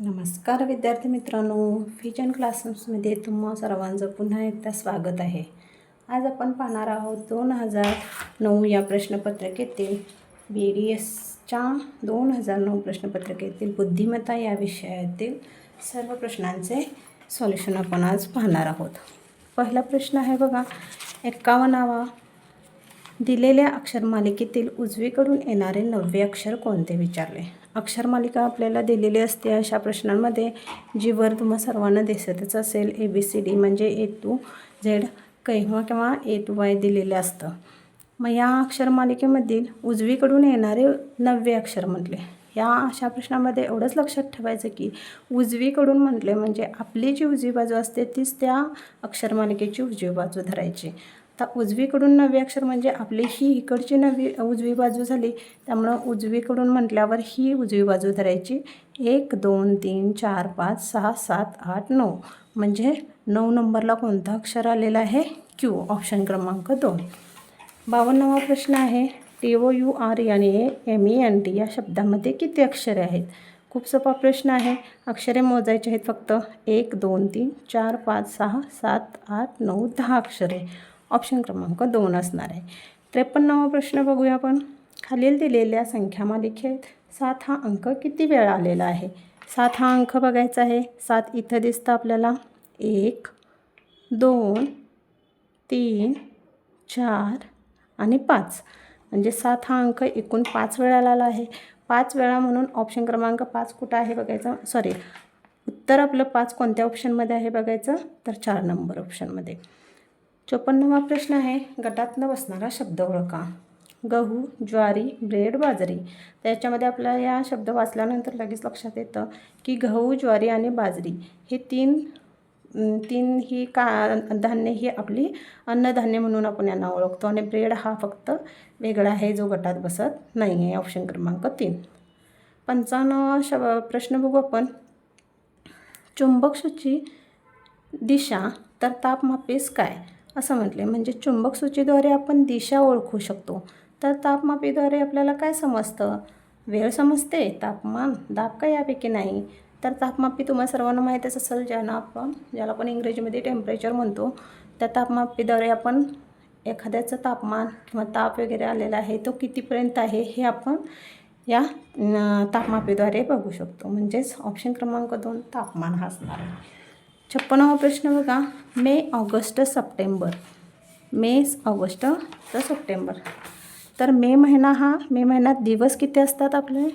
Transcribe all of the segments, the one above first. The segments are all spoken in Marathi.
नमस्कार विद्यार्थी मित्रांनो फिजन क्लासरूम्समध्ये तुम्हा सर्वांचं पुन्हा एकदा स्वागत आहे. आज आपण पाहणार आहोत दोन हजार नऊ या प्रश्नपत्रिकेतील बी डी एसच्या दोन हजार नऊ प्रश्नपत्रिकेतील बुद्धिमत्ता या विषयातील सर्व प्रश्नांचे सॉल्युशन आपण आज पाहणार आहोत. पहिला प्रश्न आहे बघा एक्कावन्नावा दिलेल्या अक्षरमालिकेतील उजवीकडून येणारे नववे अक्षर कोणते विचारले? अक्षरमालिका आपल्याला दिलेली असते अशा प्रश्नांमध्ये जी वर तुम्हा सर्वांना दिसतच असेल. ए बी सी डी म्हणजे ए टू झेड किंवा किंवा ए टू वाय दिलेलं असतं. मग या अक्षरमालिकेमधील उजवीकडून येणारे नववे अक्षर म्हटले. या अशा प्रश्नामध्ये एवढंच लक्षात ठेवायचं की उजवीकडून म्हटले म्हणजे आपली जी उजवी बाजू असते तीच त्या अक्षरमालिकेची उजवी बाजू धरायची. आता उजवीकडून नवी अक्षर म्हणजे आपली ही इकडची नवी उजवी बाजू झाली त्यामुळं उजवीकडून म्हटल्यावर ही उजवी बाजू धरायची. एक दोन तीन चार पाच सहा सात आठ नऊ. म्हणजे नऊ नंबरला कोणता अक्षर आलेला आहे? क्यू ऑप्शन क्रमांक दोन. बावन्नावा प्रश्न आहे टी ओ यू आर याने A M E N T या शब्दामध्ये किती अक्षरे आहेत? खूप सोपा प्रश्न आहे. अक्षरे मोजायचे आहेत फक्त एक दोन तीन चार पाच सहा सात आठ नऊ दहा अक्षरे. ऑप्शन क्रमांक दोन असणार आहे. त्रेपन्नावा प्रश्न बघूया आपण. खालील दिलेल्या संख्या मालिकेत सात हा अंक किती वेळा आलेला आहे? सात हा अंक बघायचा आहे. सात इथं दिसतं आपल्याला. एक दोन तीन चार आणि पाच. म्हणजे सात हा अंक एकूण पाच वेळा आला आहे. पाच वेळा म्हणून ऑप्शन क्रमांक पाच कुठं आहे बघायचं? सॉरी उत्तर आपलं पाच कोणत्या ऑप्शनमध्ये आहे बघायचं? तर चार नंबर ऑप्शनमध्ये चोपन्नवा प्रश्न आहे गटातनं बसणारा शब्द ओळखा. गहू ज्वारी ब्रेड बाजरी. त्याच्यामध्ये आपल्याला या शब्द वाचल्यानंतर लगेच लक्षात येतं की गहू ज्वारी आणि बाजरी हे तीन तीन ही का धान्य ही आपली अन्नधान्य म्हणून आपण यांना ओळखतो. आणि ब्रेड हा फक्त वेगळा आहे जो गटात बसत नाही आहे ऑप्शन क्रमांक तीन. पंचावन्न शब प्रश्न बघू आपण. चुंबक सूची दिशा तर तापमापेस काय? असं म्हटले म्हणजे चुंबक सूचीद्वारे आपण दिशा ओळखू शकतो. तर तापमापीद्वारे आपल्याला काय समजतं? वेळ समजते? तापमान? दाब काय यापैकी नाही? तर तापमापी तुम्हाला सर्वांना माहीतच असेल ज्यांना आपण ज्याला आपण इंग्रजीमध्ये टेम्परेचर म्हणतो त्या तापमापीद्वारे आपण एखाद्याचं तापमान किंवा ताप वगैरे आलेला आहे तो कितीपर्यंत आहे हे आपण या तापमापीद्वारे बघू शकतो. म्हणजेच ऑप्शन क्रमांक दोन तापमान हा असणार आहे. छप्पनावा प्रश्न बघा. May August September. May August तर सप्टेंबर. तर मे महिना हा मे महिन्यात दिवस किती असतात आपले?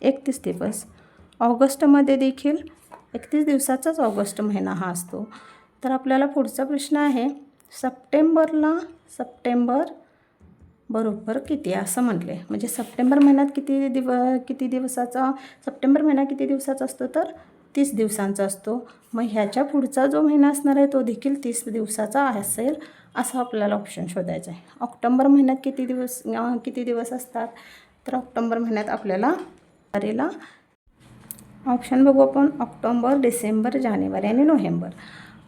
एकतीस दिवस. ऑगस्टमध्ये देखील एकतीस दिवसाचाच ऑगस्ट महिना हा असतो. तर आपल्याला पुढचा प्रश्न आहे सप्टेंबरला सप्टेंबर बरोबर किती असं म्हटले. म्हणजे सप्टेंबर महिन्यात किती दिव किती दिवसाचा सप्टेंबर महिना किती दिवसाचा असतो तर तीस दिवसांचा असतो. मग ह्याच्या पुढचा जो महिना असणार आहे तो देखील तीस दिवसाचा असेल असा आपल्याला ऑप्शन शोधायचा आहे. ऑक्टोंबर महिन्यात किती दिवस किती दिवस असतात? तर ऑक्टोंबर महिन्यात आपल्याला तारीला ऑप्शन बघू आपण. ऑक्टोंबर डिसेंबर जानेवारी आणि नोव्हेंबर.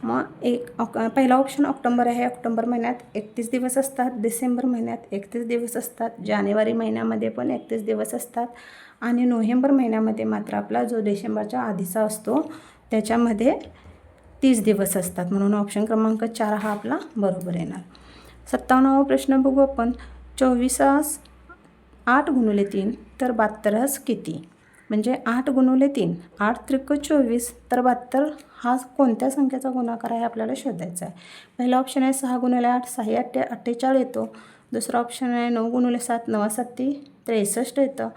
मग एक ऑक पहिला ऑप्शन ऑक्टोंबर आहे. ऑक्टोंबर महिन्यात एकतीस दिवस असतात. डिसेंबर महिन्यात एकतीस दिवस असतात. जानेवारी महिन्यामध्ये पण एकतीस दिवस असतात. आणि नोव्हेंबर महिन्यामध्ये मात्र आपला जो डिसेंबरच्या आधीचा असतो त्याच्यामध्ये तीस दिवस असतात. म्हणून ऑप्शन क्रमांक चार हा आपला बरोबर येणार. सत्तावन्नावा प्रश्न बघू आपण. चोवीसास आठ गुणुले तीन तर बहात्तरास किती? म्हणजे आठ गुणुले तीन आठ त्रिक चोवीस तर बहात्तर हा कोणत्या संख्येचा गुणाकार आहे आपल्याला शोधायचा आहे. पहिला ऑप्शन आहे सहा गुणुले आठ सहा अठ्ठे अठ्ठेचाळीस येतो. दुसरा ऑप्शन आहे नऊ गुणुले सात नवा सत्ती त्रेसष्ट येतं.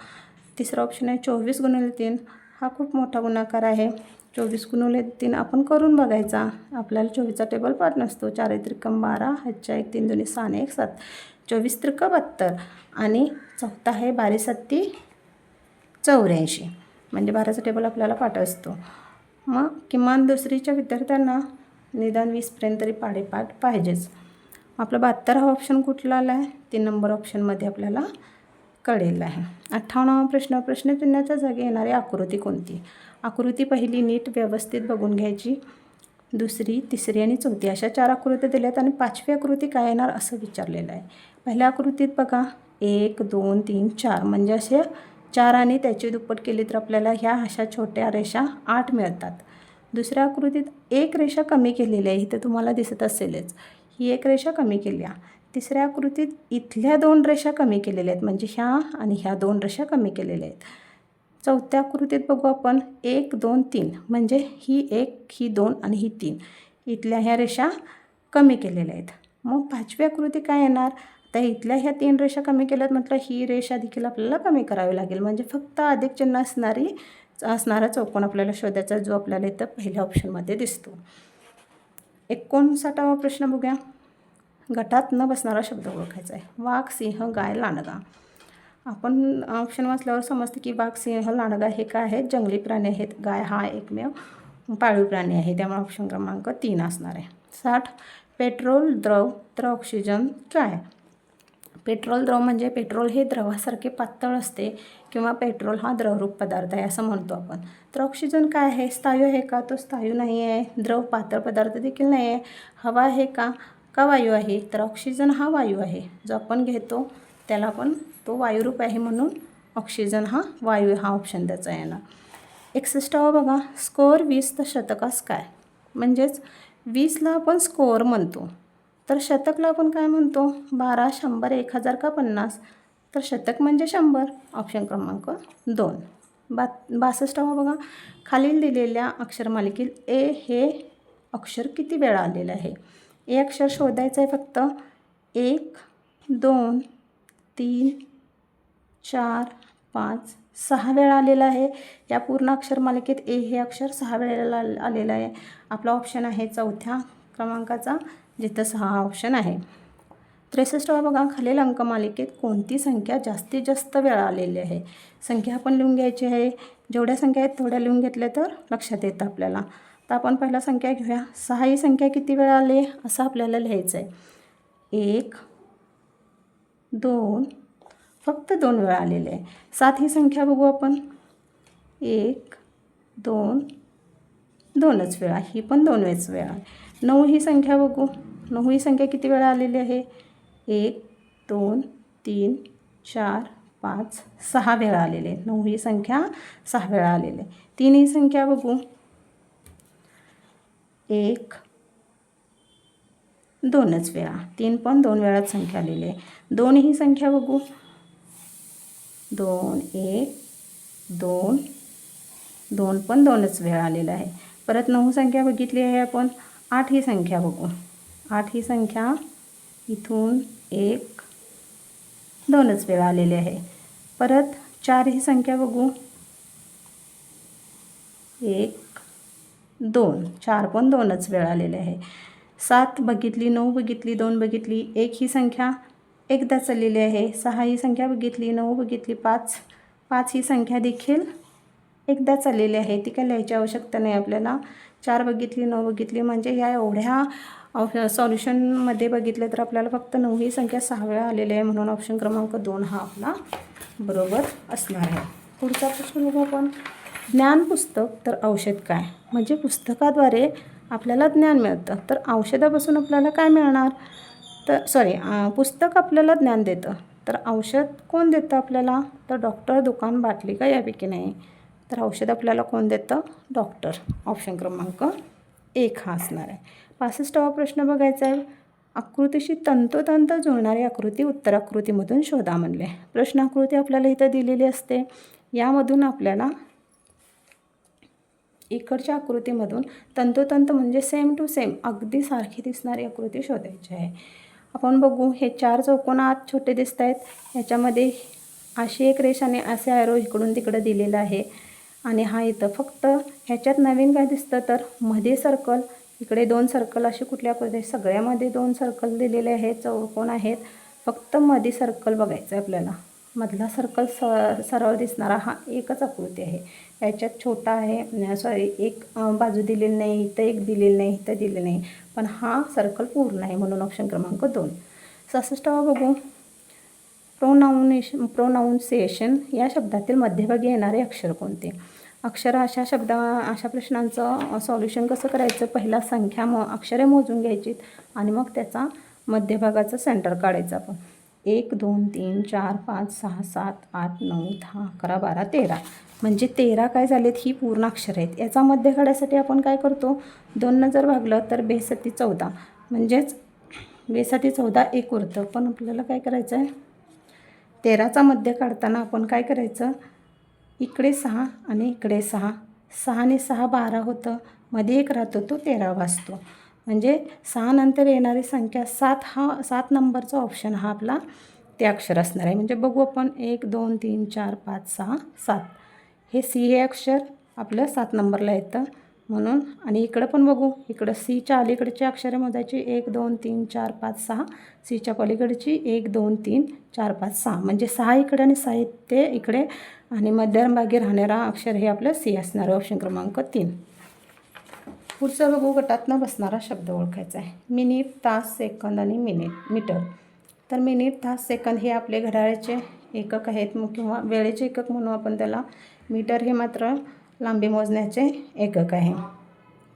तिसरा ऑप्शन आहे चोवीस गुणुले तीन. हा खूप मोठा गुणाकार आहे. चोवीस गुणुले तीन आपण करून बघायचा. आपल्याला चोवीसचा टेबल पाठ नसतो. चार त्रिकम बारा ह्याच्या एक तीन दोन्ही सहा एक सात. चोवीस त्रिक बहात्तर आणि चौथा आहे बारी सत्ती चौऱ्याऐंशी. म्हणजे बाराचा टेबल आपल्याला पाठ असतो मग किमान दुसरीच्या विद्यार्थ्यांना निदान वीसपर्यंत तरी पाडेपाठ पाहिजेच. आपला बहात्तर हा ऑप्शन कुठला आला आहे तीन नंबर ऑप्शनमध्ये आपल्याला कळलेलं आहे. अठ्ठावन्नावा प्रश्न प्रश्नचिन्हाच्या जागी येणारी आकृती कोणती? आकृती पहिली नीट व्यवस्थित बघून घ्यायची. दुसरी तिसरी आणि चौथी अशा चार आकृत्या दिल्यात आणि पाचवी आकृती काय येणार असं विचारलेलं आहे. पहिल्या आकृतीत बघा एक दोन तीन चार. म्हणजे असे चार आणि त्याची दुप्पट केली तर आपल्याला ह्या अशा छोट्या रेषा आठ मिळतात. दुसऱ्या आकृतीत एक रेषा कमी केलेली आहे इथं तुम्हाला दिसत असेलच. ही एक रेषा कमी केली आहे तिसऱ्या आकृतीत इथल्या दोन रेषा कमी केलेल्या आहेत. म्हणजे ह्या आणि ह्या दोन रेषा कमी केलेल्या आहेत. चौथ्या आकृतीत बघू आपण. एक दोन तीन. म्हणजे ही एक ही दोन आणि ही तीन. इथल्या ह्या रेषा कमी केलेल्या आहेत. मग पाचवी आकृती काय येणार? तर इथल्या ह्या तीन रेषा कमी केल्यात म्हटलं ही रेषा देखील आपल्याला कमी करावी लागेल. म्हणजे फक्त अधिक चिन्ह असणारी असणारा चौकोन आपल्याला शोधायचा जो आपल्याला इथं पहिल्या ऑप्शनमध्ये दिसतो. एकोणसाठावा प्रश्न बघूया. गटात न बसणारा शब्द ओळखायचा आहे. वाघ सिंह गाय लांडगा. आपण ऑप्शन वाचल्यावर समजते की वाघ सिंह लांडगा हे काय आहेत? जंगली प्राणी आहेत. गाय हा एकमेव पाळीव प्राणी आहे. त्यामुळे ऑप्शन क्रमांक तीन असणार आहे. साठ पेट्रोल द्रव तर ऑक्सिजन काय? पेट्रोल द्रव म्हणजे पेट्रोल हे द्रवासारखे पातळ असते किंवा पेट्रोल हा द्रवरूप पदार्थ आहे असं म्हणतो आपण. तर ऑक्सिजन काय आहे? स्थायू आहे का? तो स्थायू नाही आहे. द्रव पातळ पदार्थ देखील नाही आहे. हवा आहे का? का वायू आहे? तर ऑक्सिजन हा वायू आहे. जो आपण घेतो त्याला पण तो वायुरूप आहे म्हणून ऑक्सिजन हा वायू हा ऑप्शन त्याचा येणार. एकसष्टावा बघा स्कोअर वीस तर शतकास काय? म्हणजेच वीसला आपण स्कोअर म्हणतो. तर शतकला आपण काय म्हणतो? बारा शंभर एक हजार का पन्नास? तर शतक म्हणजे शंभर ऑप्शन क्रमांक दोन. बा बासष्टावा बघा खालील दिलेल्या अक्षरमालिकेत ए हे अक्षर किती वेळा आलेलं आहे? ए अक्षर शोधायचं आहे फक्त. एक दोन तीन चार पाच सहा वेळा आलेलं आहे. या पूर्ण अक्षर मालिकेत ए हे अक्षर सहा वेळेला आलेलं आहे. आपला ऑप्शन आहे चौथ्या क्रमांकाचा जिथं सहा हा ऑप्शन आहे. त्रेसष्टवा बघा खालील अंकमालिकेत कोणती संख्या जास्तीत जास्त वेळा आलेली आहे? संख्या आपण लिहून घ्यायची आहे. जेवढ्या संख्या आहेत तेवढ्या लिहून घेतल्या तर लक्षात येतं आपल्याला. तर आपण पहिला संख्या घेऊया. सहा ही संख्या किती वेळा आली? असं आपल्याला लिहायचं आहे एक दोन फक्त दोन वेळा आलेले. आहे सात ही संख्या बघू आपण. एक दोन दोनच वेळा. ही पण दोन वेळच वेळा आहे. नऊ ही संख्या बघू. नऊ ही संख्या किती वेळा आलेली आहे? एक दोन तीन चार पाच सहा वेळा आलेले. आहे नऊ ही संख्या सहा वेळा आलेले. आहे तीन ही संख्या बघू. एक. दोनच वेळा. तीन पण दोन वेळाच संख्या आलेली आहे दोन ही संख्या बघू. दोन एक दोन. दोन पण दोनच वेळा आलेला आहे. परत नऊ संख्या बघितली आहे आपण. आठ ही संख्या बघू. आठ ही संख्या इथून एक. दोनच वेळा आलेली आहे. परत चार ही संख्या बघू. एक दोन चार पण दोनच वेळ आलेले आहे. सात बघितली नऊ बघितली दोन बघितली एक ही संख्या एकदा चाललेली आहे. सहा ही संख्या बघितली नऊ बघितली पाच पाच ही संख्या देखील एकदा चाललेली आहे. ती काय लिहायची आवश्यकता नाही आपल्याला. चार बघितली नऊ बघितली म्हणजे या एवढ्या सॉल्युशनमध्ये बघितलं तर आपल्याला फक्त नऊ ही संख्या सहा वेळा आलेली आहे म्हणून ऑप्शन क्रमांक दोन हा आपला बरोबर असणार आहे. पुढचा प्रश्न बघू आपण. ज्ञान पुस्तक तर औषध काय? म्हणजे पुस्तकाद्वारे आपल्याला ज्ञान मिळतं. तर औषधापासून आपल्याला काय मिळणार? तर सॉरी पुस्तक आपल्याला ज्ञान देतं. तर औषध कोण देतं आपल्याला? तर डॉक्टर दुकान बाटली का यापैकी नाही. तर औषध आपल्याला कोण देतं? डॉक्टर. ऑप्शन क्रमांक एक हा असणार आहे. पासष्टावा प्रश्न बघायचा आहे. आकृतीशी तंतोतंत जुळणारी आकृती उत्तराकृतीमधून शोधा म्हणले. प्रश्नाकृती आपल्याला इथं दिलेली असते. यामधून आपल्याला इकडच्या आकृतीमधून तंतोतंत म्हणजे सेम टू सेम अगदी सारखी दिसणारी आकृती शोधायची आहे. आपण बघू हे चार चौकोन आत छोटे दिसत आहेत ह्याच्यामध्ये अशी एक रेषाने असे ॲरो इकडून तिकडं दिलेलं आहे. आणि हा इथं फक्त ह्याच्यात नवीन काय दिसतं तर मध्ये सर्कल इकडे दोन सर्कल असे कुठल्या कुठे सगळ्यामध्ये दोन सर्कल दिलेले आहेत चौकोन आहेत. फक्त मध्ये सर्कल बघायचं आहे आपल्याला. मधला सर्कल स सरळ दिसणारा हा एकच आकृती आहे. याच्यात छोटा आहे सॉरी एक बाजू दिलेली नाही इथं एक दिलेली नाही इथं दिलेली नाही. पण हा सर्कल पूर्ण आहे म्हणून ऑप्शन क्रमांक दोन. सहासष्टावा बघू. प्रोनाऊनेशन प्रोनाऊन्सिएशन या शब्दातील मध्यभागी येणारे अक्षर कोणते? अक्षर अशा शब्दा अशा प्रश्नांचं सॉल्युशन कसं करायचं? पहिला संख्या म अक्षरे मोजून घ्यायची आणि मग त्याचा मध्यभागाचं सेंटर काढायचं आपण. एक दोन तीन चार पाच सहा सात आठ नऊ दहा अकरा बारा तेरा. म्हणजे तेरा काय झालेत ही पूर्ण अक्षर आहेत. याचा मध्य काढायसाठी आपण काय करतो? दोननं जर भागलं तर बेसती चौदा. म्हणजेच बेसाठी चौदा एक उरतं. पण आपल्याला काय करायचं आहे? तेराचा मध्य काढताना आपण काय करायचं? इकडे सहा आणि इकडे सहा. सहाने सहा बारा होतं. मध्ये एक राहतो तो तेरा वाजतो म्हणजे सहानंतर येणारी संख्या सात हा सात नंबरचा ऑप्शन हा आपला ते अक्षर असणार आहे. म्हणजे बघू आपण एक दोन तीन चार पाच सहा सात. हे सी हे अक्षर आपलं सात नंबरला येतं म्हणून. आणि इकडं पण बघू. इकडं सीच्या अलीकडची अक्षरं मोजायची. एक दोन तीन चार पाच सहा. सीच्या पलीकडची एक दोन तीन चार पाच सहा. म्हणजे सहा इकडे आणि सहा ते इकडे. आणि मध्यमभागी राहणारा अक्षर हे आपलं सी असणार आहे. ऑप्शन क्रमांक तीन. पुढचा बघू गटातनं बसणारा शब्द ओळखायचा आहे. मिनिट तास सेकंद आणि मिनिट मीटर. तर मिनिट तास सेकंद हे आपले घड्याळाचे एकक आहेत किंवा वेळेचे एकक म्हणू आपण त्याला. मीटर हे मात्र लांबी मोजण्याचे एकक आहे.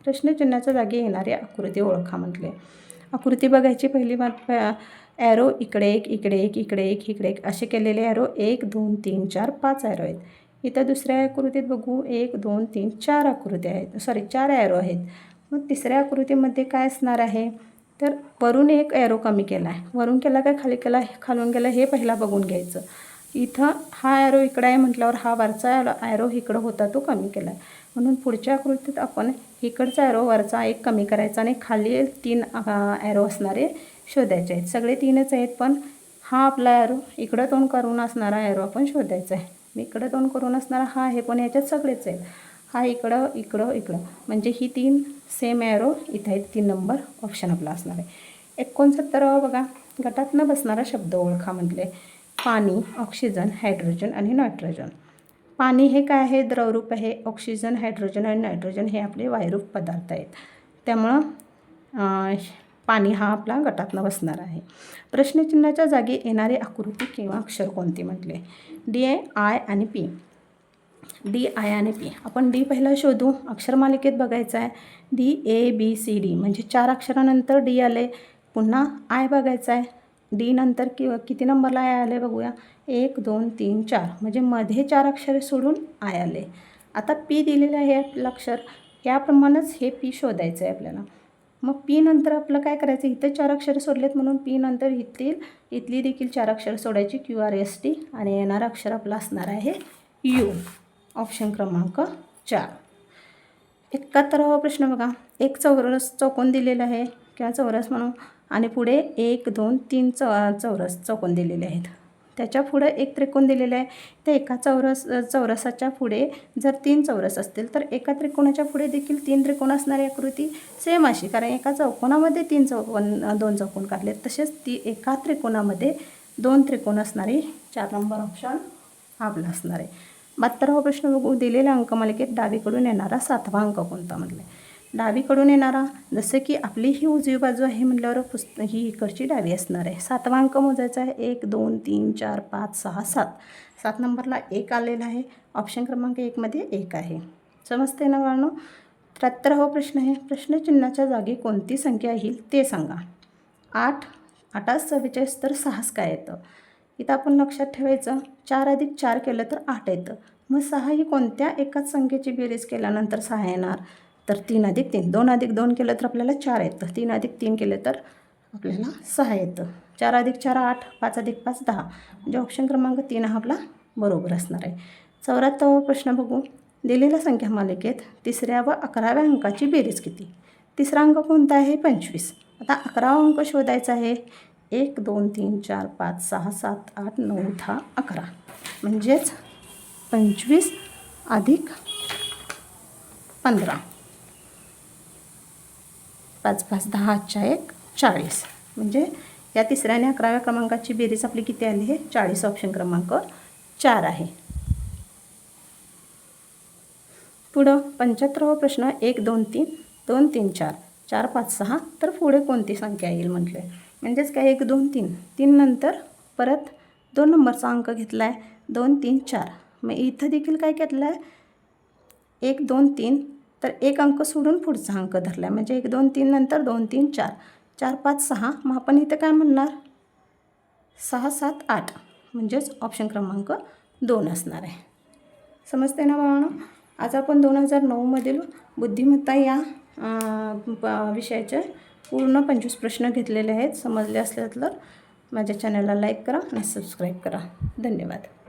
प्रश्नचिन्हाच्या जागी येणारी आकृती ओळखा म्हटले. आकृती बघायची पहिली मात ॲरो इकडे एक इकडे एक इकडे एक इकडे एक. असे केलेले ॲरो एक दोन तीन चार पाच ॲरो आहेत. इथं दुसऱ्या आकृतीत बघू. एक दोन तीन चार आकृती आहेत. सॉरी चार ॲरो आहेत. मग तिसऱ्या आकृतीमध्ये काय असणार आहे? तर वरून एक ॲरो कमी केला आहे वरून केला काय? खाली केला खालून गेला हे पहिला बघून घ्यायचं. इथं हा ॲरो इकडं आहे म्हटल्यावर हा वरचा ॲरो इकडं होता तो कमी केला आहे म्हणून पुढच्या आकृतीत आपण इकडचा ॲरो वरचा एक कमी करायचा आणि खाली तीन ॲरो असणारे शोधायचे आहेत. सगळे तीनच आहेत पण हा आपला ॲरो इकडं तोंड करून असणारा ॲरो आपण शोधायचा आहे. मी इकडं दोन करून असणारा हा आहे पण याच्यात सगळेच आहेत. हा इकडं इकडं इकडं. म्हणजे ही तीन सेम ॲरो इथं आहेत तीन नंबर ऑप्शन आपला असणार आहे. एकोणसत्तरावा बघा गटातनं बसणारा शब्द ओळखा म्हटले. पाणी ऑक्सिजन हायड्रोजन आणि नायट्रोजन पाणी हे काय आहे? द्रवरूप आहे. ऑक्सिजन हायड्रोजन आणि नायट्रोजन हे आपले वायुरूप पदार्थ आहेत. त्यामुळं पाणी हा आपला गटातनं बसणार आहे. प्रश्नचिन्हाच्या जागी येणारी आकृती किंवा अक्षर कोणती म्हटले? डी आय आणि पी. डी आय आणि पी. आपण डी पहिला शोधू. अक्षरमालिकेत बघायचं आहे. D A B C D. म्हणजे चार अक्षरानंतर डी आले. पुन्हा आय बघायचं आहे. डी नंतर कि किती नंबरला आय आले बघूया. एक दोन तीन चार. म्हणजे मध्ये चार अक्षरे सोडून आय आले. आता पी दिलेलं आहे आपलं अक्षर. याप्रमाणेच हे पी शोधायचं आहे आपल्याला. मग पी नंतर आपलं काय करायचं? इथं चार अक्षरं सोडलेत म्हणून पी नंतर इथली इथली देखील चार अक्षरं सोडायची. क्यू आर एस टी आणि येणार अक्षर आपलं असणार आहे यू ऑप्शन क्रमांक चार. एकाहत्तरावा प्रश्न बघा. एक चौरस चौकोन दिलेला आहे किंवा चौरस म्हणून. आणि पुढे एक दोन तीन चौ चौरस चौकोन दिलेले आहेत. त्याच्या पुढे एक त्रिकोण दिलेलं आहे. त्या एका चौरस चौरसाच्या पुढे जर तीन चौरस असतील तर एका त्रिकोणाच्या पुढे देखील तीन त्रिकोण असणारी आकृती. सेम अशी कारण एका चौकोनामध्ये तीन चौकोन दोन चौकोन काढले तसेच ती एका त्रिकोणामध्ये दोन त्रिकोण असणारी चार नंबर ऑप्शन आपला असणार आहे. बहात्तरावा प्रश्न बघू दिलेल्या अंकमालिकेत डावीकडून येणारा सातवा अंक कोणता म्हटलं आहे डावीकडून येणारा जसं की आपली ही उजवी बाजू आहे म्हटल्यावर पुस्त ही इकडची डावी असणार आहे. सातवा अंक मोजायचा आहे. एक दोन तीन चार पाच सहा सात. सात नंबरला एक आलेला आहे. ऑप्शन क्रमांक एकमध्ये एक आहे. समजते ना बाळनो? त्र्याहत्तरावा प्रश्न आहे. प्रश्नचिन्हाच्या जागी कोणती संख्या येईल ते सांगा. आठ आठास चव्वेचाळीस तर सहाच काय येतं? इथं आपण लक्षात ठेवायचं. चार अधिक चार केलं तर आठ येतं. मग सहा ही कोणत्या एकाच संख्येची बेरीज केल्यानंतर सहा येणार? तर तीन अधिक तीन. दोन अधिक दोन केलं तर आपल्याला चार येतं. तीन अधिक तीन केलं तर आपल्याला सहा येतं. चार अधिक चार आठ पाच अधिक पाच दहा. म्हणजे ऑप्शन क्रमांक तीन हा आपला बरोबर असणार आहे. चौऱ्याहत्तरावा प्रश्न बघू. दिलेल्या संख्या मालिकेत तिसऱ्या व अकराव्या अंकाची बेरीज किती? तिसरा अंक कोणता आहे? पंचवीस. आता अकरावा अंक शोधायचा आहे. एक दोन तीन चार पाच सहा सात आठ नऊ दहा अकरा. म्हणजेच पंचवीस अधिक पंधरा. पाच पाच दहा आजच्या एक चाळीस. म्हणजे या तिसऱ्या आणि अकराव्या क्रमांकाची बेरीज आपली किती आली आहे? चाळीस ऑप्शन क्रमांक चार आहे. पुढं पंच्याहत्तरावा प्रश्न एक दोन तीन दोन तीन चार. चार पाच सहा तर पुढे कोणती संख्या येईल म्हटलं आहे म्हणजेच काय? एक दोन तीन. तीन नंतर परत दोन नंबरचा अंक घेतला आहे दोन तीन चार. मग इथं देखील काय घेतलं आहे एक दोन तीन तर एक अंक सोडून पुढचा अंक धरला आहे म्हणजे एक दोन तीन नंतर दोन तीन चार. चार पाच सहा. मग आपण इथं काय म्हणणार? सहा सात आठ. म्हणजेच ऑप्शन क्रमांक दोन असणार आहे. समजते ना बाळांनो? आज आपण दोन हजार नऊमधील बुद्धिमत्ता या प- विषयाचे पूर्ण पंचवीस प्रश्न घेतलेले आहेत. समजले असले तर माझ्या चॅनलला लाईक करा आणि सबस्क्राईब करा. धन्यवाद.